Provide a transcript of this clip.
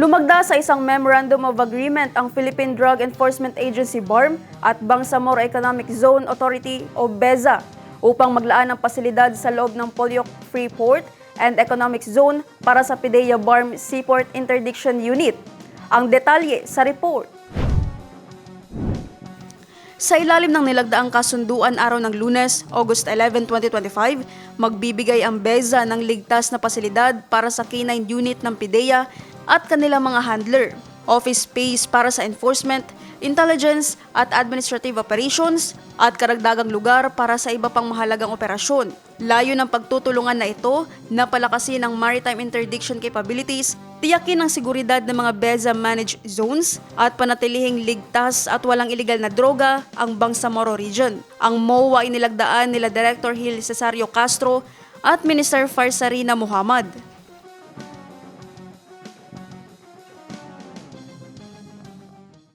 Lumagda sa isang Memorandum of Agreement ang Philippine Drug Enforcement Agency BARM at Bangsamoro Economic Zone Authority o BEZA upang maglaan ng pasilidad sa loob ng Polyok Free Port and Economic Zone para sa PIDEA BARM Seaport Interdiction Unit. Ang detalye sa report. Sa ilalim ng nilagdaang kasunduan araw ng lunes, August 11, 2025, magbibigay ang BEZA ng ligtas na pasilidad para sa K-9 unit ng PIDEA at kanilang mga handler, office space para sa enforcement, intelligence at administrative operations, at karagdagang lugar para sa iba pang mahalagang operasyon. Layo ng pagtutulungan na ito na palakasin ang maritime interdiction capabilities, tiyakin ang seguridad ng mga BEZA managed zones at panatilihing ligtas at walang iligal na droga ang Bangsamoro region. Ang MOA ay nilagdaan nila Director Hill Cesario Castro at Minister Farsarina Muhammad.